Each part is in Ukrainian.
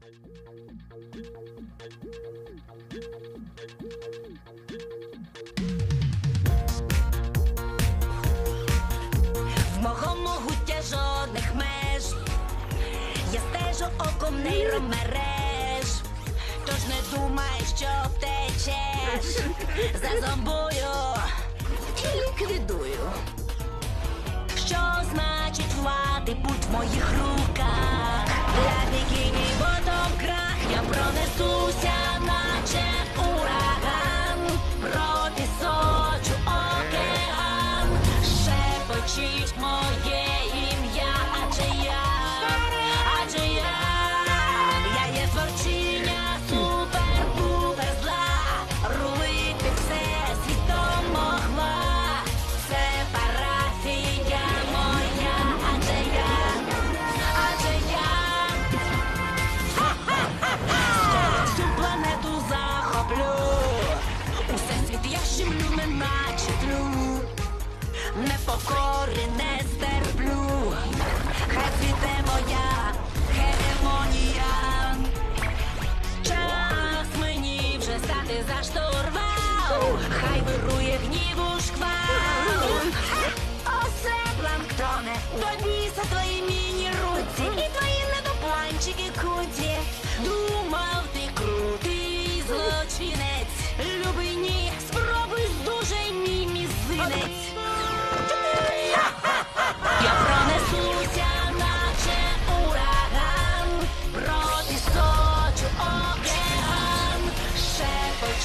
В мого могуття жодних меж. Я стежу оком нейромереж. Тож не думай, що втечеш. Зазомбую і ліквідую. Що значить влади будь в моїх руках? Щемлю, неначе тлю. Непокори не стерплю. Хай цвіте моя гегемонія. Час мені вже стати за штурвал. Хай вирує гніву шквал.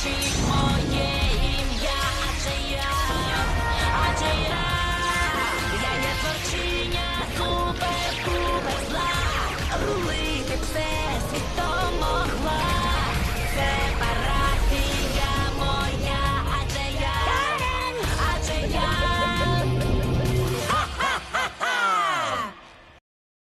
She